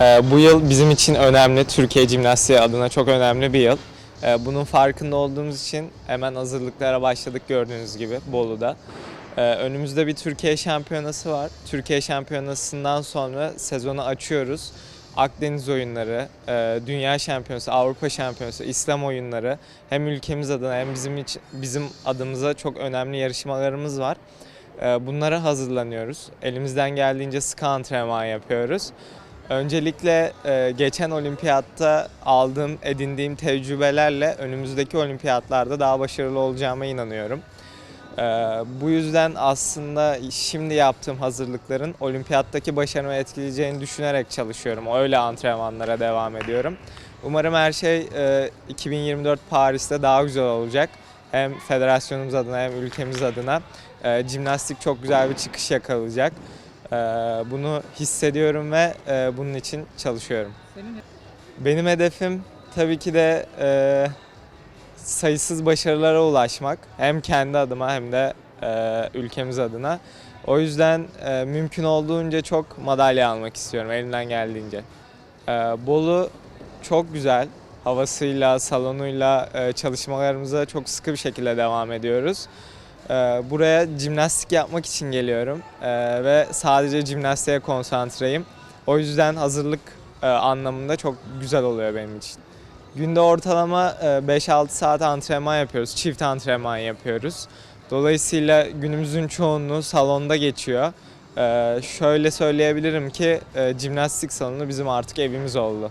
Ee, bu yıl bizim için önemli, Türkiye Jimnastiği adına çok önemli bir yıl. Ee, bunun farkında olduğumuz için hemen hazırlıklara başladık gördüğünüz gibi Bolu'da. Ee, önümüzde bir Türkiye Şampiyonası var. Türkiye Şampiyonası'ndan sonra sezonu açıyoruz. Akdeniz oyunları, e, Dünya Şampiyonası, Avrupa Şampiyonası, İslam oyunları hem ülkemiz adına hem bizim için bizim adımıza çok önemli yarışmalarımız var. Bunlara hazırlanıyoruz. Elimizden geldiğince sıkı antrenman yapıyoruz. Öncelikle e, geçen olimpiyatta aldığım, edindiğim tecrübelerle önümüzdeki olimpiyatlarda daha başarılı olacağıma inanıyorum. Ee, Bu yüzden aslında şimdi yaptığım hazırlıkların olimpiyattaki başarımı etkileyeceğini düşünerek çalışıyorum. Öyle antrenmanlara devam ediyorum. Umarım her şey e, 2024 Paris'te daha güzel olacak. Hem federasyonumuz adına hem ülkemiz adına e, jimnastik çok güzel bir çıkış yakalayacak. E, bunu hissediyorum ve e, bunun için çalışıyorum. Benim hedefim tabii ki de e, sayısız başarılara ulaşmak. Hem kendi adıma hem de e, ülkemiz adına. O yüzden mümkün olduğunca çok madalya almak istiyorum elimden geldiğince. Bolu çok güzel. Havasıyla, salonuyla çalışmalarımıza çok sıkı bir şekilde devam ediyoruz. E, buraya jimnastik yapmak için geliyorum E, ve sadece jimnastiğe konsantreyim. O yüzden hazırlık e, anlamında çok güzel oluyor benim için. Günde ortalama e, 5-6 saat antrenman yapıyoruz. Çift antrenman yapıyoruz. Dolayısıyla günümüzün çoğunluğu salonda geçiyor. E, şöyle söyleyebilirim ki e, jimnastik salonu bizim artık evimiz oldu.